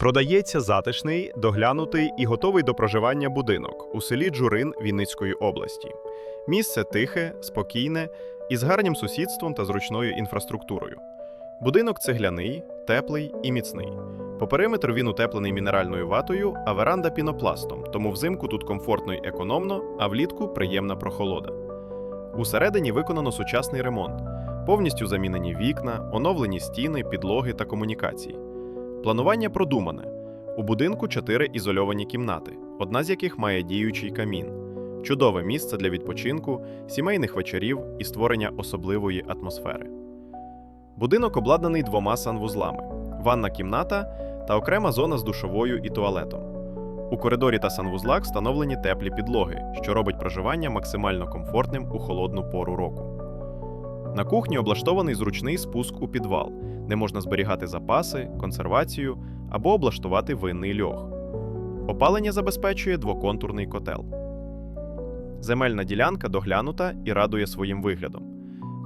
Продається затишний, доглянутий і готовий до проживання будинок у селі Джурин Вінницької області. Місце тихе, спокійне, із гарним сусідством та зручною інфраструктурою. Будинок цегляний, теплий і міцний. По периметру він утеплений мінеральною ватою, а веранда пінопластом, тому взимку тут комфортно й економно, а влітку приємна прохолода. Усередині виконано сучасний ремонт, повністю замінені вікна, оновлені стіни, підлоги та комунікації. Планування продумане. У будинку чотири ізольовані кімнати, одна з яких має діючий камін. Чудове місце для відпочинку, сімейних вечорів і створення особливої атмосфери. Будинок обладнаний двома санвузлами: ванна кімната та окрема зона з душовою і туалетом. У коридорі та санвузлах встановлені теплі підлоги, що робить проживання максимально комфортним у холодну пору року. На кухні облаштований зручний спуск у підвал, де можна зберігати запаси, консервацію або облаштувати винний льох. Опалення забезпечує двоконтурний котел. Земельна ділянка доглянута і радує своїм виглядом.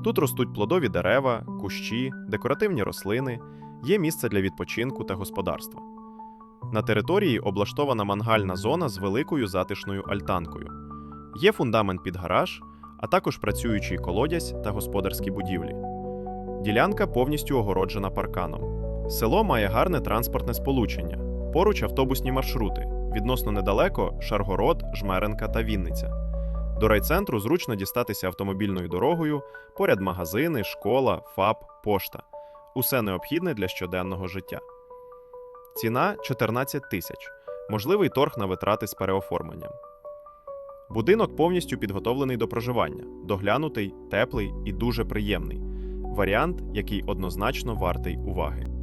Тут ростуть плодові дерева, кущі, декоративні рослини, є місце для відпочинку та господарства. На території облаштована мангальна зона з великою затишною альтанкою. Є фундамент під гараж, а також працюючий колодязь та господарські будівлі. Ділянка повністю огороджена парканом. Село має гарне транспортне сполучення, поруч автобусні маршрути, відносно недалеко Шаргород, Жмеренка та Вінниця. До райцентру зручно дістатися автомобільною дорогою, поряд магазини, школа, ФАП, пошта. Усе необхідне для щоденного життя. Ціна 14 тисяч. Можливий торг на витрати з переоформленням. Будинок повністю підготовлений до проживання, доглянутий, теплий і дуже приємний. Варіант, який однозначно вартий уваги.